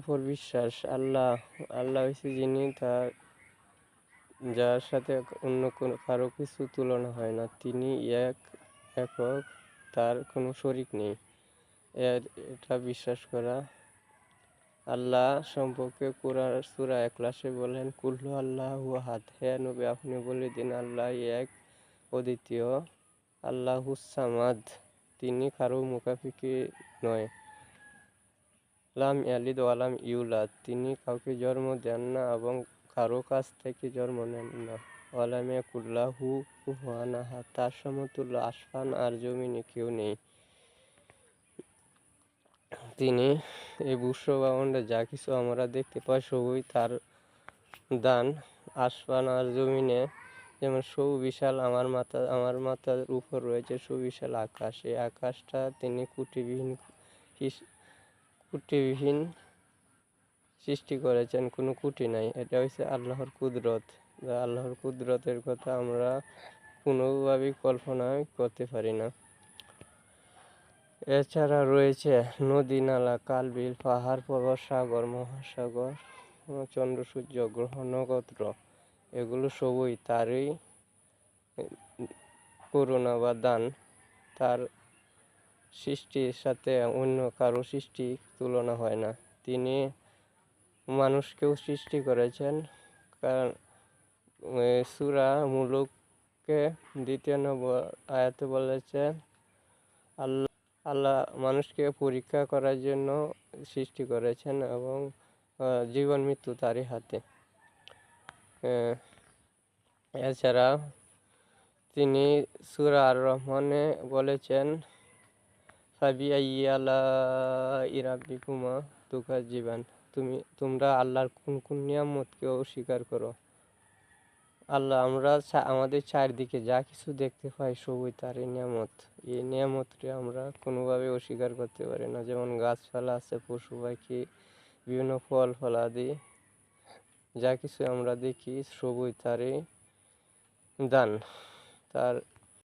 উপর বিশ্বাস। আল্লাহ আল্লাহ হয়েছে যিনি, তার, যার সাথে অন্য কোনো, কারও কিছু তুলনা হয় না। তিনি এক, একক, তার কোনো শরিক নেই। এর, এটা বিশ্বাস করা। আল্লাহ সম্পর্কে কোরআন, সূরা একলাসে বলেন, কুল্লু আল্লাহ হাত হে নবী, আপনি বলে দিন, আল্লাহ এক অদ্বিতীয় আল্লাহুসামাদ তিনি কারও মুখাফিকি নয়। লাম ইয়ালিদ ওয়ালাম ইউলাদ। তিনি কাউকে জন্ম দেন না এবং কারও কাছ থেকে জন্ম নেন না। ওয়ালামে কুল্লাহু কুহানাহা তার সমতুল্য আসফান আর জমিনে কেউ নেই। তিনি এই বিশ্ব বাউন্ডে যা কিছু আমরা দেখতে পাই সবই তার দান। আসফান আর জমিনে যেমন সুবিশাল আমার মাথা, আমার মাথার উপর রয়েছে সুবিশাল আকাশ। এই আকাশটা তিনি কুটিবিহীন কুটিবিহীন সৃষ্টি করেছেন, কোনো কুটি নাই। এটা হচ্ছে আল্লাহর কুদরত। যা আল্লাহর কুদরতের কথা আমরা কোনোভাবেই কল্পনা করতে পারি না। এছাড়া রয়েছে নদী, নালা কাল বিল পাহাড়, পর্বত, সাগর, মহাসাগর, চন্দ্র, সূর্য, গ্রহ, নক্ষত্র। এগুলো সবই তারই করুণা বা দান। তার সৃষ্টির সাথে অন্য কারও সৃষ্টি তুলনা হয় না। তিনি মানুষকেও সৃষ্টি করেছেন। কারণ সুরা মুলুককে দ্বিতীয় নম্বর আয়াতে বলেছে, আল্লাহ আল্লাহ মানুষকে পরীক্ষা করার জন্য সৃষ্টি করেছেন এবং জীবন মৃত্যু তারই হাতে। এছাড়া তিনি সুরা আর রহমানে বলেছেন ফাবি আইয়ালা ইরাবিকুমা তুকার জীবন তুমি, তোমরা আল্লাহর কোন কোন নিয়ামতকে অস্বীকার করো? আল্লাহ, আমরা আমাদের চারদিকে যা কিছু দেখতে পাই সবই তারই নিয়ামত। এই নিয়ামতকে আমরা কোনোভাবে অস্বীকার করতে পারি না। যেমন গাছপালা আছে, পশু পাখি, বিভিন্ন ফল ফলাদি যা কিছু আমরা দেখি সবই তারই দান। তার